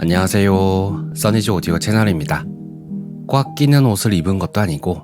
안녕하세요. 써니즈 오디오 채널입니다. 꽉 끼는 옷을 입은 것도 아니고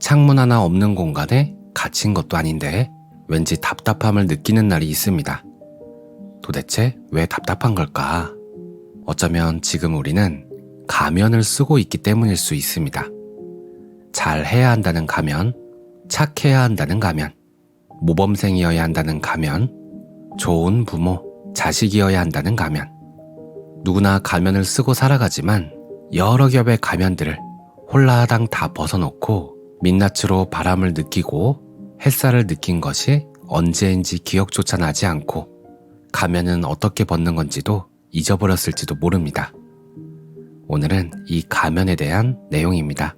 창문 하나 없는 공간에 갇힌 것도 아닌데 왠지 답답함을 느끼는 날이 있습니다. 도대체 왜 답답한 걸까? 어쩌면 지금 우리는 가면을 쓰고 있기 때문일 수 있습니다. 잘 해야 한다는 가면, 착해야 한다는 가면, 모범생이어야 한다는 가면, 좋은 부모, 자식이어야 한다는 가면. 누구나 가면을 쓰고 살아가지만 여러 겹의 가면들을 홀라당 다 벗어놓고 민낯으로 바람을 느끼고 햇살을 느낀 것이 언제인지 기억조차 나지 않고 가면은 어떻게 벗는 건지도 잊어버렸을지도 모릅니다. 오늘은 이 가면에 대한 내용입니다.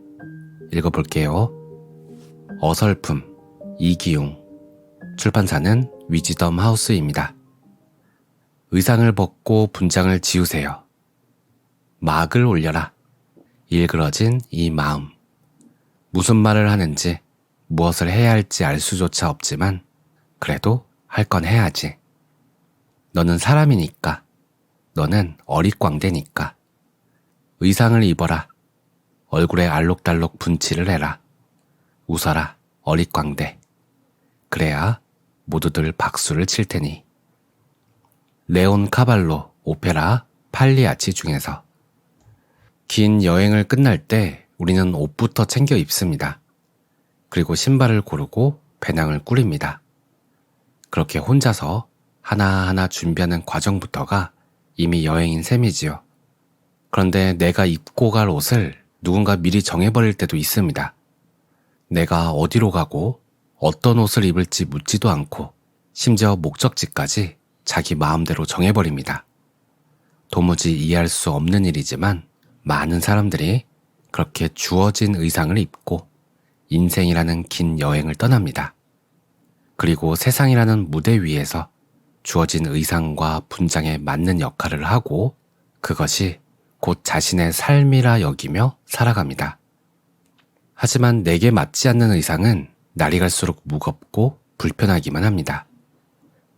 읽어볼게요. 어설픔, 이기용. 출판사는 위지덤 하우스입니다. 의상을 벗고 분장을 지우세요. 막을 올려라. 일그러진 이 마음. 무슨 말을 하는지, 무엇을 해야 할지 알 수조차 없지만, 그래도 할 건 해야지. 너는 사람이니까. 너는 어릿광대니까. 의상을 입어라. 얼굴에 알록달록 분칠을 해라. 웃어라. 어릿광대. 그래야 모두들 박수를 칠 테니. 레온 카발로 오페라 팔리아치 중에서 긴 여행을 끝날 때 우리는 옷부터 챙겨 입습니다. 그리고 신발을 고르고 배낭을 꾸립니다. 그렇게 혼자서 하나하나 준비하는 과정부터가 이미 여행인 셈이지요. 그런데 내가 입고 갈 옷을 누군가 미리 정해버릴 때도 있습니다. 내가 어디로 가고 어떤 옷을 입을지 묻지도 않고 심지어 목적지까지 자기 마음대로 정해버립니다. 도무지 이해할 수 없는 일이지만 많은 사람들이 그렇게 주어진 의상을 입고 인생이라는 긴 여행을 떠납니다. 그리고 세상이라는 무대 위에서 주어진 의상과 분장에 맞는 역할을 하고 그것이 곧 자신의 삶이라 여기며 살아갑니다. 하지만 내게 맞지 않는 의상은 날이 갈수록 무겁고 불편하기만 합니다.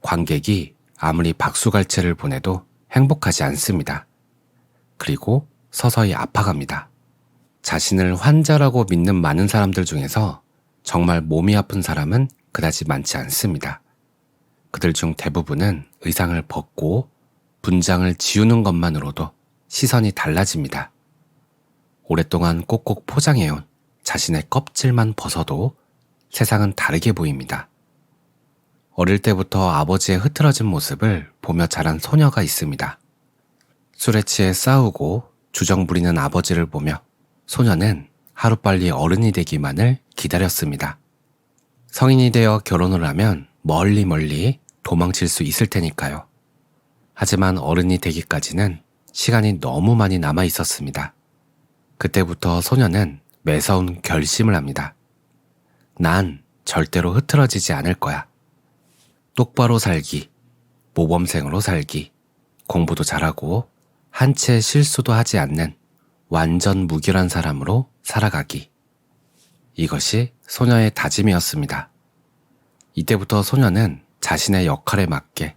관객이 아무리 박수갈채를 보내도 행복하지 않습니다. 그리고 서서히 아파갑니다. 자신을 환자라고 믿는 많은 사람들 중에서 정말 몸이 아픈 사람은 그다지 많지 않습니다. 그들 중 대부분은 의상을 벗고 분장을 지우는 것만으로도 시선이 달라집니다. 오랫동안 꼭꼭 포장해온 자신의 껍질만 벗어도 세상은 다르게 보입니다. 어릴 때부터 아버지의 흐트러진 모습을 보며 자란 소녀가 있습니다. 술에 취해 싸우고 주정 부리는 아버지를 보며 소녀는 하루빨리 어른이 되기만을 기다렸습니다. 성인이 되어 결혼을 하면 멀리 멀리 도망칠 수 있을 테니까요. 하지만 어른이 되기까지는 시간이 너무 많이 남아 있었습니다. 그때부터 소녀는 매서운 결심을 합니다. 난 절대로 흐트러지지 않을 거야. 똑바로 살기, 모범생으로 살기, 공부도 잘하고 한 채 실수도 하지 않는 완전 무결한 사람으로 살아가기. 이것이 소녀의 다짐이었습니다. 이때부터 소녀는 자신의 역할에 맞게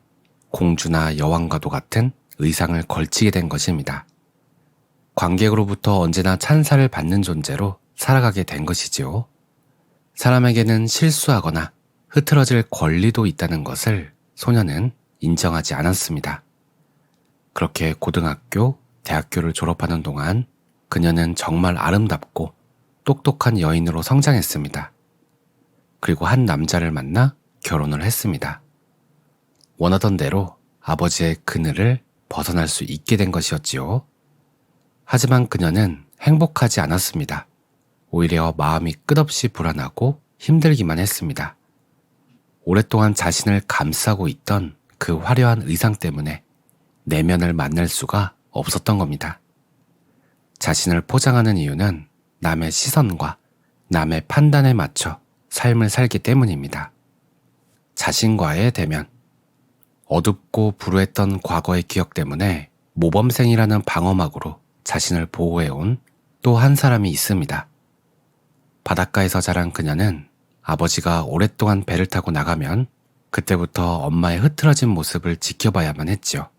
공주나 여왕과도 같은 의상을 걸치게 된 것입니다. 관객으로부터 언제나 찬사를 받는 존재로 살아가게 된 것이지요. 사람에게는 실수하거나 흐트러질 권리도 있다는 것을 소녀는 인정하지 않았습니다. 그렇게 고등학교, 대학교를 졸업하는 동안 그녀는 정말 아름답고 똑똑한 여인으로 성장했습니다. 그리고 한 남자를 만나 결혼을 했습니다. 원하던 대로 아버지의 그늘을 벗어날 수 있게 된 것이었지요. 하지만 그녀는 행복하지 않았습니다. 오히려 마음이 끝없이 불안하고 힘들기만 했습니다. 오랫동안 자신을 감싸고 있던 그 화려한 의상 때문에 내면을 만날 수가 없었던 겁니다. 자신을 포장하는 이유는 남의 시선과 남의 판단에 맞춰 삶을 살기 때문입니다. 자신과의 대면, 어둡고 불우했던 과거의 기억 때문에 모범생이라는 방어막으로 자신을 보호해온 또 한 사람이 있습니다. 바닷가에서 자란 그녀는 아버지가 오랫동안 배를 타고 나가면 그때부터 엄마의 흐트러진 모습을 지켜봐야만 했지요.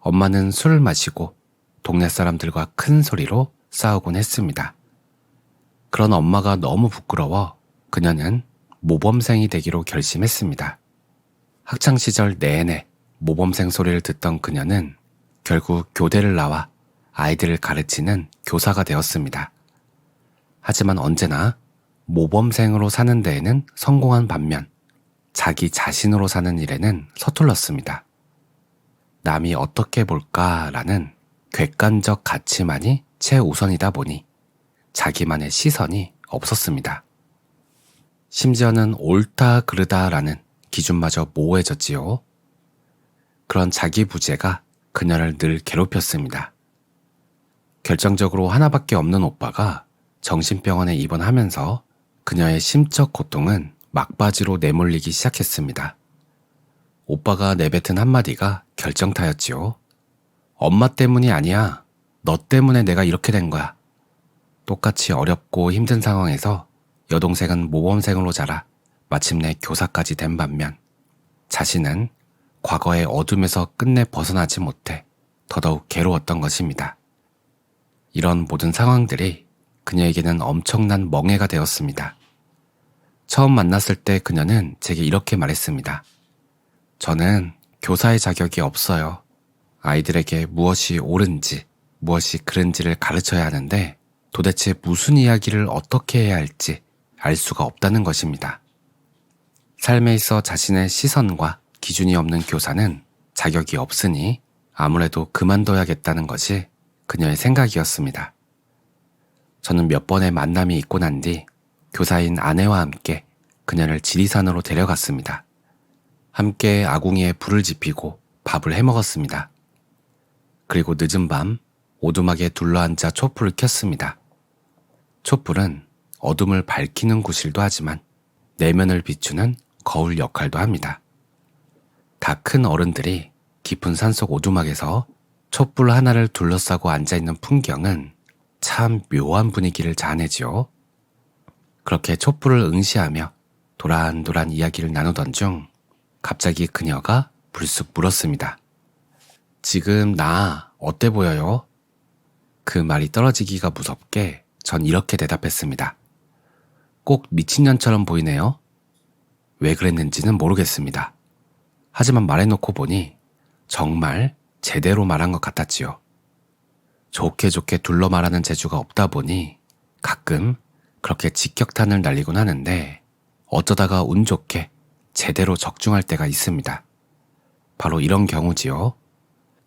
엄마는 술을 마시고 동네 사람들과 큰 소리로 싸우곤 했습니다. 그런 엄마가 너무 부끄러워 그녀는 모범생이 되기로 결심했습니다. 학창 시절 내내 모범생 소리를 듣던 그녀는 결국 교대를 나와 아이들을 가르치는 교사가 되었습니다. 하지만 언제나 모범생으로 사는 데에는 성공한 반면 자기 자신으로 사는 일에는 서툴렀습니다. 남이 어떻게 볼까라는 객관적 가치만이 최우선이다 보니 자기만의 시선이 없었습니다. 심지어는 옳다 그르다라는 기준마저 모호해졌지요. 그런 자기 부재가 그녀를 늘 괴롭혔습니다. 결정적으로 하나밖에 없는 오빠가 정신병원에 입원하면서 그녀의 심적 고통은 막바지로 내몰리기 시작했습니다. 오빠가 내뱉은 한마디가 결정타였지요. 엄마 때문이 아니야. 너 때문에 내가 이렇게 된 거야. 똑같이 어렵고 힘든 상황에서 여동생은 모범생으로 자라 마침내 교사까지 된 반면 자신은 과거의 어둠에서 끝내 벗어나지 못해 더더욱 괴로웠던 것입니다. 이런 모든 상황들이 그녀에게는 엄청난 멍해가 되었습니다. 처음 만났을 때 그녀는 제게 이렇게 말했습니다. 저는 교사의 자격이 없어요. 아이들에게 무엇이 옳은지, 무엇이 그른지를 가르쳐야 하는데 도대체 무슨 이야기를 어떻게 해야 할지 알 수가 없다는 것입니다. 삶에 있어 자신의 시선과 기준이 없는 교사는 자격이 없으니 아무래도 그만둬야겠다는 것이 그녀의 생각이었습니다. 저는 몇 번의 만남이 있고 난 뒤 교사인 아내와 함께 그녀를 지리산으로 데려갔습니다. 함께 아궁이에 불을 지피고 밥을 해 먹었습니다. 그리고 늦은 밤 오두막에 둘러앉아 촛불을 켰습니다. 촛불은 어둠을 밝히는 구실도 하지만 내면을 비추는 거울 역할도 합니다. 다 큰 어른들이 깊은 산속 오두막에서 촛불 하나를 둘러싸고 앉아있는 풍경은 참 묘한 분위기를 자아내지요. 그렇게 촛불을 응시하며 도란도란 이야기를 나누던 중 갑자기 그녀가 불쑥 물었습니다. 지금 나 어때 보여요? 그 말이 떨어지기가 무섭게 전 이렇게 대답했습니다. 꼭 미친년처럼 보이네요. 왜 그랬는지는 모르겠습니다. 하지만 말해놓고 보니 정말 제대로 말한 것 같았지요. 좋게 좋게 둘러 말하는 재주가 없다 보니 가끔 그렇게 직격탄을 날리곤 하는데 어쩌다가 운 좋게 제대로 적중할 때가 있습니다. 바로 이런 경우지요.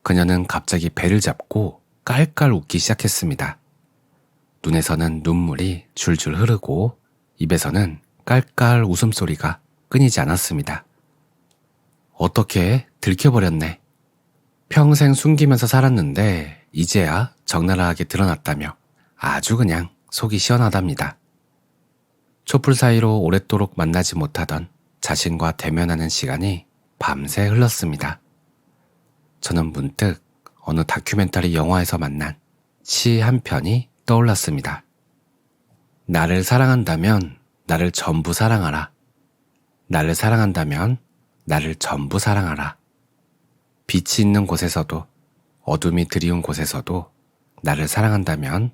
그녀는 갑자기 배를 잡고 깔깔 웃기 시작했습니다. 눈에서는 눈물이 줄줄 흐르고 입에서는 깔깔 웃음소리가 끊이지 않았습니다. 어떻게 들켜버렸네. 평생 숨기면서 살았는데 이제야 적나라하게 드러났다며 아주 그냥 속이 시원하답니다. 촛불 사이로 오랫도록 만나지 못하던 자신과 대면하는 시간이 밤새 흘렀습니다. 저는 문득 어느 다큐멘터리 영화에서 만난 시 한 편이 떠올랐습니다. 나를 사랑한다면 나를 전부 사랑하라. 나를 사랑한다면 나를 전부 사랑하라. 빛이 있는 곳에서도 어둠이 드리운 곳에서도 나를 사랑한다면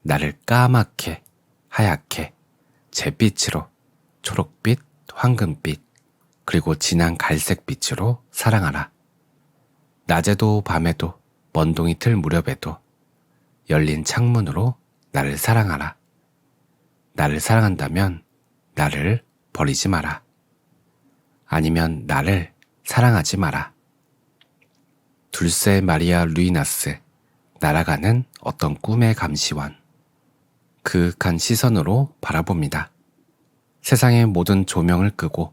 나를 까맣게 하얗게 잿빛으로 초록빛, 황금빛, 그리고 진한 갈색빛으로 사랑하라. 낮에도 밤에도 먼동이 틀 무렵에도 열린 창문으로 나를 사랑하라. 나를 사랑한다면 나를 버리지 마라. 아니면 나를 사랑하지 마라. 둘세 마리아 루이나스, 날아가는 어떤 꿈의 감시원. 그윽한 시선으로 바라봅니다. 세상의 모든 조명을 끄고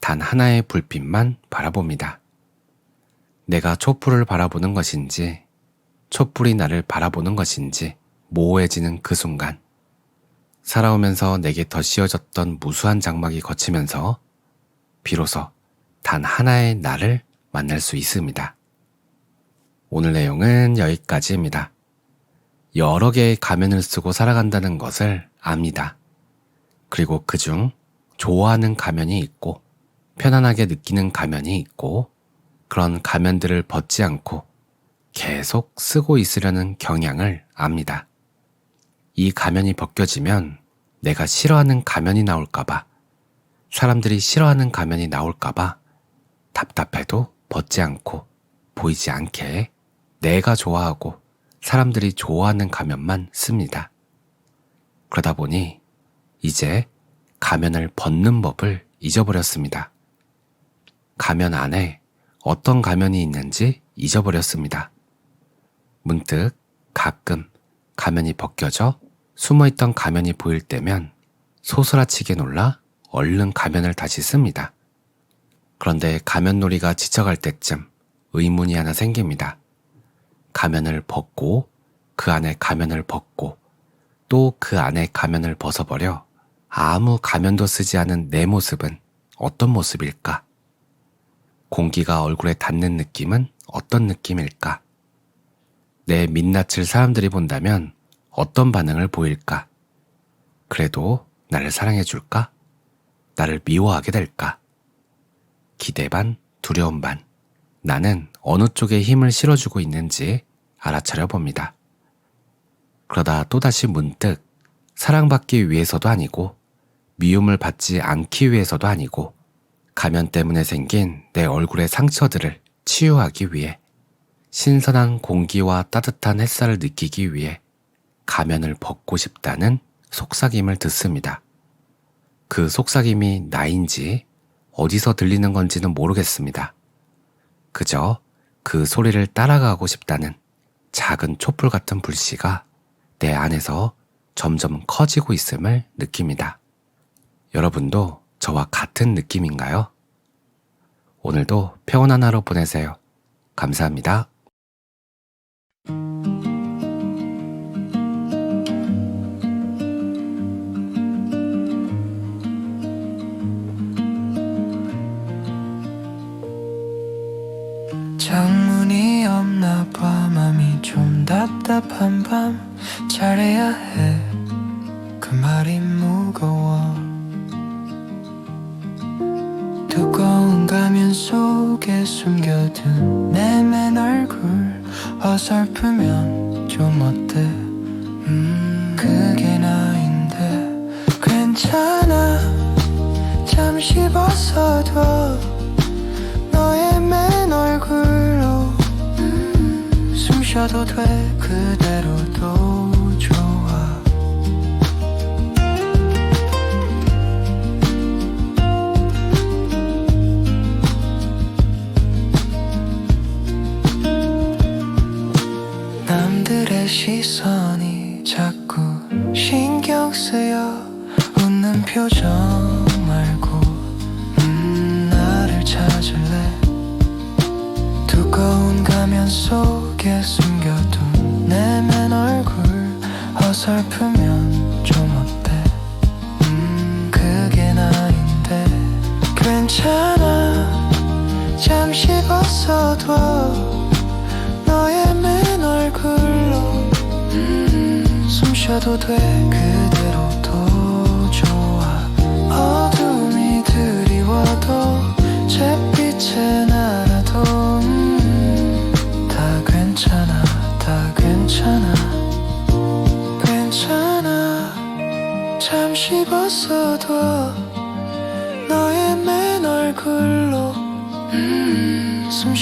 단 하나의 불빛만 바라봅니다. 내가 촛불을 바라보는 것인지, 촛불이 나를 바라보는 것인지 모호해지는 그 순간, 살아오면서 내게 더 씌워졌던 무수한 장막이 거치면서 비로소 단 하나의 나를 만날 수 있습니다. 오늘 내용은 여기까지입니다. 여러 개의 가면을 쓰고 살아간다는 것을 압니다. 그리고 그중 좋아하는 가면이 있고 편안하게 느끼는 가면이 있고 그런 가면들을 벗지 않고 계속 쓰고 있으려는 경향을 압니다. 이 가면이 벗겨지면 내가 싫어하는 가면이 나올까봐, 사람들이 싫어하는 가면이 나올까봐 답답해도 벗지 않고 보이지 않게 내가 좋아하고 사람들이 좋아하는 가면만 씁니다. 그러다 보니 이제 가면을 벗는 법을 잊어버렸습니다. 가면 안에 어떤 가면이 있는지 잊어버렸습니다. 문득 가끔 가면이 벗겨져 숨어있던 가면이 보일 때면 소스라치게 놀라 얼른 가면을 다시 씁니다. 그런데 가면놀이가 지쳐갈 때쯤 의문이 하나 생깁니다. 가면을 벗고 그 안에 가면을 벗고 또 그 안에 가면을 벗어버려 아무 가면도 쓰지 않은 내 모습은 어떤 모습일까? 공기가 얼굴에 닿는 느낌은 어떤 느낌일까? 내 민낯을 사람들이 본다면 어떤 반응을 보일까? 그래도 나를 사랑해 줄까? 나를 미워하게 될까? 기대 반, 두려움 반. 나는 어느 쪽에 힘을 실어주고 있는지 알아차려 봅니다. 그러다 또다시 문득 사랑받기 위해서도 아니고 미움을 받지 않기 위해서도 아니고 가면 때문에 생긴 내 얼굴의 상처들을 치유하기 위해 신선한 공기와 따뜻한 햇살을 느끼기 위해 가면을 벗고 싶다는 속삭임을 듣습니다. 그 속삭임이 나인지 어디서 들리는 건지는 모르겠습니다. 그저 그 소리를 따라가고 싶다는 작은 촛불 같은 불씨가 내 안에서 점점 커지고 있음을 느낍니다. 여러분도 저와 같은 느낌인가요? 오늘도 평온한 하루 보내세요. 감사합니다. 답답한 밤 잘해야 해. 그 말이 무거워. 두꺼운 가면 속에 숨겨둔 내 맨 얼굴 어설프면 좀 어때? 음 그게 나인데. 괜찮아. 잠시 벗어둬 숨 쉬어도 돼. 그대로도 좋아. 남들의 시선이 자꾸 신경 쓰여. 웃는 표정 말고 음 나를 찾을래? 두꺼운 가면 속 에 숨겨둔 내 맨 얼굴 어설프면 좀 어때? 음 그게 나인데. 괜찮아. 잠시 벗어둬. 너의 맨 얼굴로. 음, 숨 쉬어도 돼. 그대로도 좋아. 어둠이 드리워도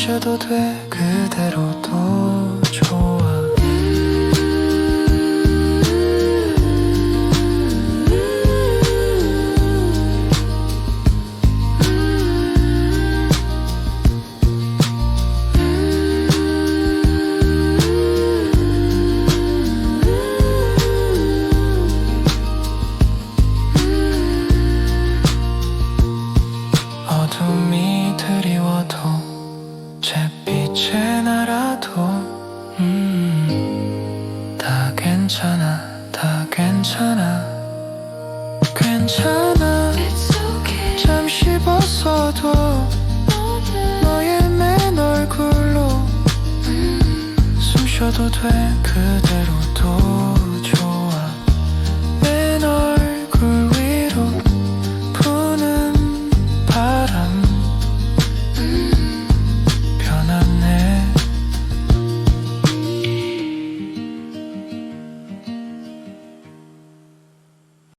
쉬어도 돼 그대로 쉬어도 돼. 그대로도